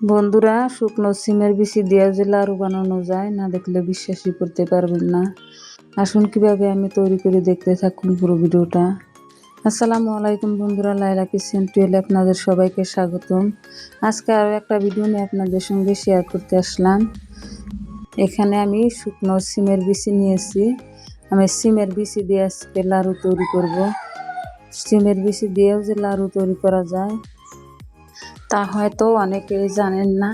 বন্ধুরা, শুকনো সিমের বিচি দিয়ে যে লাড়ু বানানো যায়, না দেখলে বিশ্বাসই করতে পারবেন না। আসুন কীভাবে আমি তৈরি করে দেখতে থাকুন পুরো ভিডিওটা। আসসালামু আলাইকুম বন্ধুরা লাইলা কিচেন টুয়েলে আপনাদের সবাইকে স্বাগতম। আজকে আরও একটা ভিডিও নিয়ে আপনাদের সঙ্গে শেয়ার করতে আসলাম। এখানে আমি শুকনো সিমের বিচি নিয়েছি। আমি সিমের বিচি দিয়ে আজকে লাড়ু তৈরি করব। সিমের বিচি দিয়েও যে লাড়ু তৈরি করা যায় তা হয়তো অনেকেই জানেন না।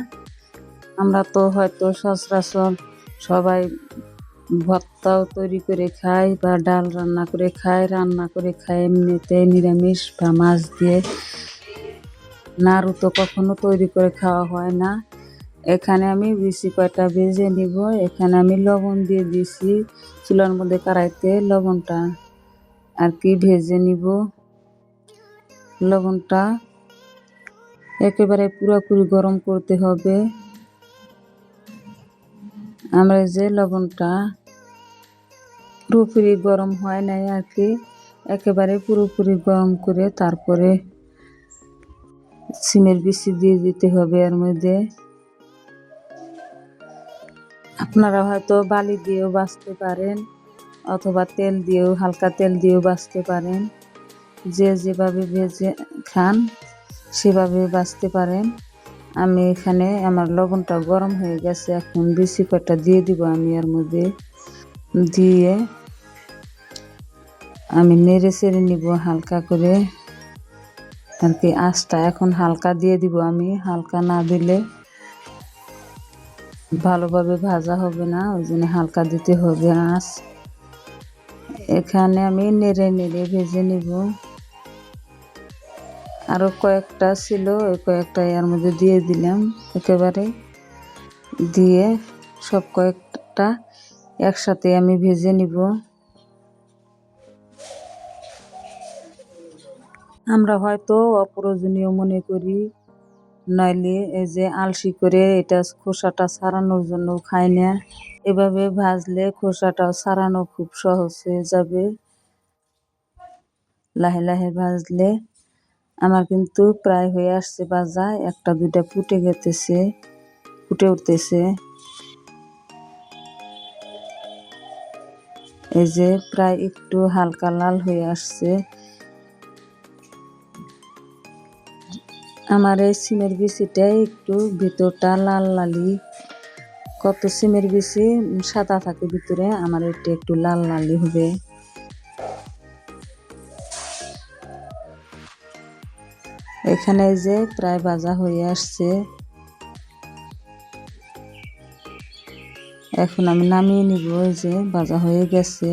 আমরা তো হয়তো সচরাচর সবাই ভর্তাও তৈরি করে খাই বা ডাল রান্না করে খাই, রান্না করে খাই এমনিতে নিরামিষ বা মাছ দিয়ে। নাড়ু তো কখনো তৈরি করে খাওয়া হয় না। এখানে আমি বেশি কয়টা ভেজে নিব, এখানে আমি লবণ দিয়ে দিয়েছি চুলার মধ্যে কড়াইতে লবণটা আর কি ভেজে নিব, লবণটা একেবারে পুরোপুরি গরম করতে হবে। আমরা যে লবণটা পুরোপুরি গরম হয় নাই আর কি, একেবারে পুরোপুরি গরম করে তারপরে সিমের বিচি দিয়ে দিতে হবে এর মধ্যে। আপনারা হয়তো বালি দিয়েও বাঁচতে পারেন অথবা তেল দিয়েও, হালকা তেল দিয়েও বাঁচতে পারেন। যে যেভাবে ভেজে খান সেভাবে বাঁচতে পারেন। আমি এখানে আমার লবণটা গরম হয়ে গেছে, এখন বেশি কটা দিয়ে দিব আমি এর মধ্যে। দিয়ে আমি নেড়ে চেড়ে নিব হালকা করে। আর কি আঁচটা এখন হালকা দিয়ে দিব আমি, হালকা না দিলে ভালোভাবে ভাজা হবে না, ওই জন্য হালকা দিতে হবে আঁচ। এখানে আমি নেড়ে নেড়ে ভেজে নিব। আরও কয়েকটা ছিল, ওই কয়েকটা এর মধ্যে দিয়ে দিলাম একেবারে। দিয়ে সব কয়েকটা একসাথে আমি ভেজে নিব। আমরা হয়তো অপ্রয়োজনীয় মনে করি, নইলে এই যে আলসি করে এটা খোসাটা ছাড়ানোর জন্য খাই না। এভাবে ভাজলে খোসাটা ছাড়ানো খুব সহজ হয়ে যাবে। লাহে লাহে ভাজলে আমার কিন্তু প্রায় হয়ে আসছে বাজা একটা, দুইটা ফুটে গেতেছে, ফুটে উঠতেছে। এই যে প্রায় একটু হালকা লাল হয়ে আসছে। আমার এই সিমের বিচিটা একটু ভিতরটা লাল লালি। কত সিমের বিচি? সাদা থাকে ভিতরে, আমার এটা একটু লাল লালি হবে। এখানে যে প্রায় ভাজা হয়ে আসছে। এখন আমি নামিয়ে নিব যে ভাজা হয়ে গেছে।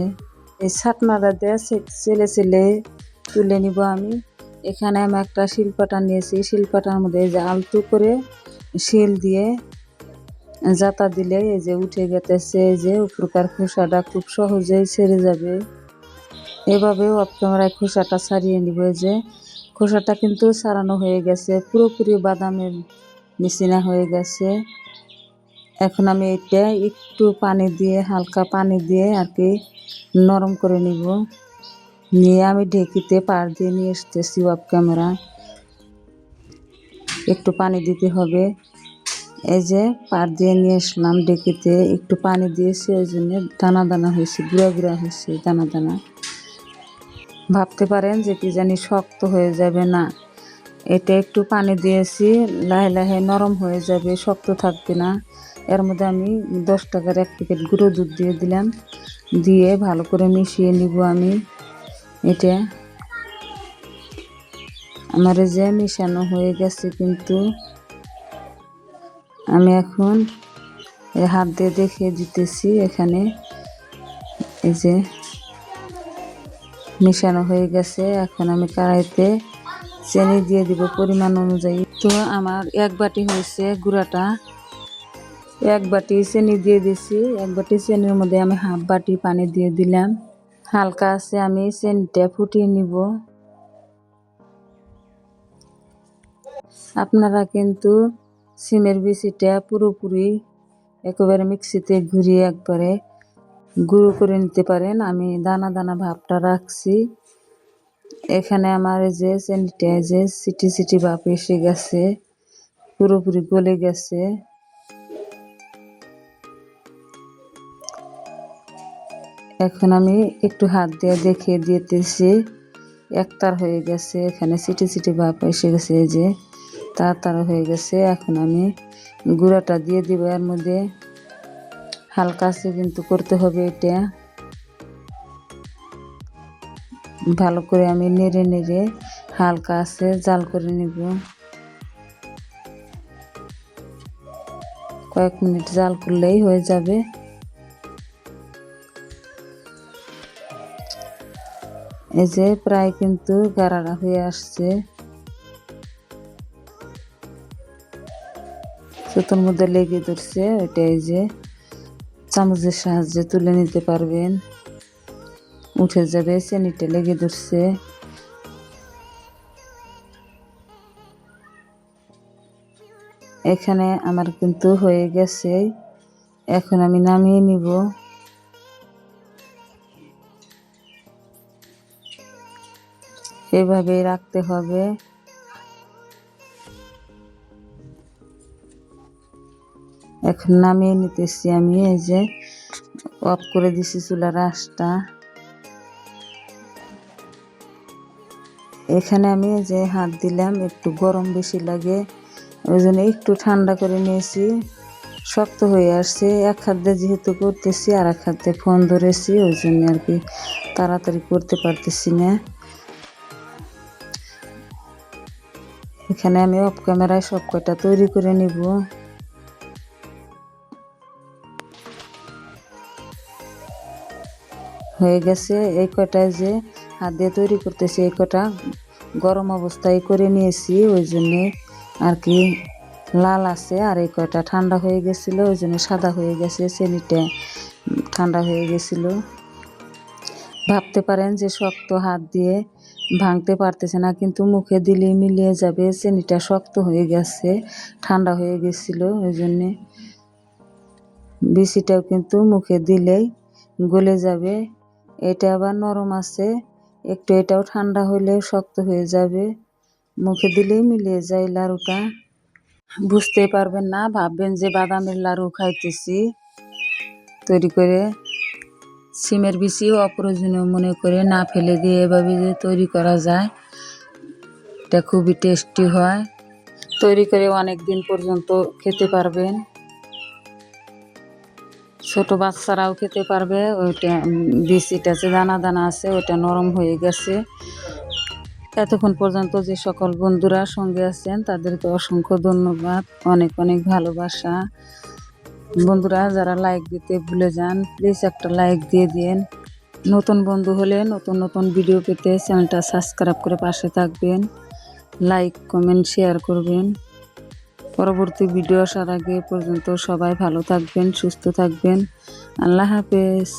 এই ছাটনাটা দিয়ে ছেলে ছেলে তুলে নিব আমি। এখানে আমি একটা শিলপাটা নিয়েছি শিলপাটার মধ্যে যে আলতু করে শিল দিয়ে জাতা দিলে এই যে উঠে গেতেছে, এই যে উপরকার খোসাটা খুব সহজেই ছেড়ে যাবে। এভাবেও ক্যামেরায় খোসাটা ছাড়িয়ে নিব যে খোসাটা কিন্তু সারানো হয়ে গেছে। পুরোপুরি বাদামের মিশিনা হয়ে গেছে। এখন আমি এটা একটু পানি দিয়ে, হালকা পানি দিয়ে আর কি নরম করে নিব। নিয়ে আমি ঢেকিতে পার দিয়ে নিয়ে এসতেছি অফ ক্যামেরা একটু পানি দিতে হবে। এই যে পার দিয়ে নিয়ে আসলাম ডেকিতে একটু পানি দিয়েছি, ওই জন্য দানা দানা হয়েছে, গুঁড়া গুঁড়া হয়েছে, দানা দানা। ভাবতে পারেন যে কি জানি শক্ত হয়ে যাবে না। এটা একটু পানি দিয়েছি, লাহে লাহে নরম হয়ে যাবে, শক্ত থাকবে না। এর মধ্যে আমি দশ টাকার এক প্যাকেট গুঁড়ো দুধ দিয়ে দিলাম। দিয়ে ভালো করে মিশিয়ে নিব আমি। এটা আমার যে মিশানো হয়ে গেছে কিন্তু। আমি এখন হাত দিয়ে দেখে দিতেছি এখানে। এই যে মিশানো হয়ে গেছে। এখন আমি কড়াইতে চিনি দিয়ে দিব পরিমাণ অনুযায়ী। তো আমার এক বাটি হয়েছে গুঁড়াটা। এক বাটি চিনি দিয়ে দিছি। এক বাটি চিনির মধ্যে আমি হাফ বাটি পানি দিয়ে দিলাম। হালকা আছে, আমি চিনিটা ফুটিয়ে নিব। আপনারা কিন্তু সিমের বিচিটা পুরোপুরি একেবারে মিক্সিতে ঘুরিয়ে একবারে গুঁড়ো করে নিতে পারেন। আমি দানা দানা ভাবটা রাখছি। এখানে আমার যে যে সিটি সিটি ভাব এসে গেছে। পুরোপুরি গলে গেছে। এখন আমি একটু হাত দিয়ে দেখে দিতেছি। একতার হয়ে গেছে। এখানে সিটি সিটি ভাব এসে গেছে এই যে। তার হয়ে গেছে। এখন আমি গুঁড়াটা দিয়ে দিব এর মধ্যে। হালকা আছে কিন্তু করতে হবে এটা। ভালো করে আমি নেড়ে নেড়ে হালকা আছে, জাল করে নিব। কয়েক মিনিট জাল করলেই হয়ে যাবে। এই যে প্রায় কিন্তু গাড়ারা হয়ে আসছে। সুতোর মধ্যে লেগে ধরছে ওইটা এই যে। চামচের সাহায্যে তুলে নিতে পারবেন। উঠে যাবে, চেনিটা লেগে ধরছে। এখানে আমার কিন্তু হয়ে গেছে। এখন আমি নামিয়ে নিব। এভাবে রাখতে হবে। এখন নামিয়ে নিতেছি আমি, এই যে অফ করে দিছি চুলার আঁশটা এখানে আমি যে হাত দিলাম, একটু গরম বেশি লাগে, ওই জন্য একটু ঠান্ডা করে নিয়েছি। শক্ত হয়ে আসছে, এক হাত যেহেতু করতেছি, আর এক হাত ফোন ধরেছি, ওই জন্য আর কি তাড়াতাড়ি করতে পারতেছি না। এখানে আমি অফ ক্যামেরায় সব কয়টা তৈরি করে নিব। হয়ে গেছে, এই কয়টায় যে হাত দিয়ে তৈরি করতেছি, এই কটা গরম অবস্থায় করে নিয়েছি, ওই জন্যে আর কি লাল আছে আর এই কয়টা ঠান্ডা হয়ে গেছিল, ওই জন্য সাদা হয়ে গেছে, চেনিটা ঠান্ডা হয়ে গেছিল। ভাবতে পারেন যে শক্ত হাত দিয়ে ভাঙতে পারতেছে না, কিন্তু মুখে দিলেই মিলিয়ে যাবে, চেনিটা শক্ত হয়ে গেছে, ঠান্ডা হয়ে গেছিল, ওই জন্যে বিচিটাও কিন্তু মুখে দিলেই গলে যাবে। এটা আবার নরম আছে। একটু এটাও ঠান্ডা হলে শক্ত হয়ে যাবে। মুখে দিলেই মিলিয়ে যায় লাড়ুটা। বুঝতে পারবেন না, ভাববেন যে বাদামের লাড়ু খাইতেছি। তৈরি করে সিমের বিচিও অপ্রয়োজনীয় মনে করে না ফেলে দিয়ে এভাবে যে তৈরি করা যায়, এটা খুবই টেস্টি হয়। তৈরি করে অনেক দিন পর্যন্ত খেতে পারবেন। ছোট বাচ্চারাও খেতে পারবে, ওইটা বিচিটা যে দানা দানা আছে, ওইটা নরম হয়ে গেছে। এতক্ষণ পর্যন্ত যে সকল বন্ধুরা সঙ্গে আছেন, তাদেরকে অসংখ্য ধন্যবাদ, অনেক অনেক ভালোবাসা। বন্ধুরা, যারা লাইক দিতে ভুলে যান প্লিজ একটা লাইক দিয়ে দিন নতুন বন্ধু হলে নতুন নতুন ভিডিও পেতে চ্যানেলটা সাবস্ক্রাইব করে পাশে থাকবেন। লাইক কমেন্ট শেয়ার করবেন। পরবর্তী ভিডিও আসার আগে পর্যন্ত সবাই ভালো থাকবেন সুস্থ থাকবেন। আল্লাহ হাফেজ।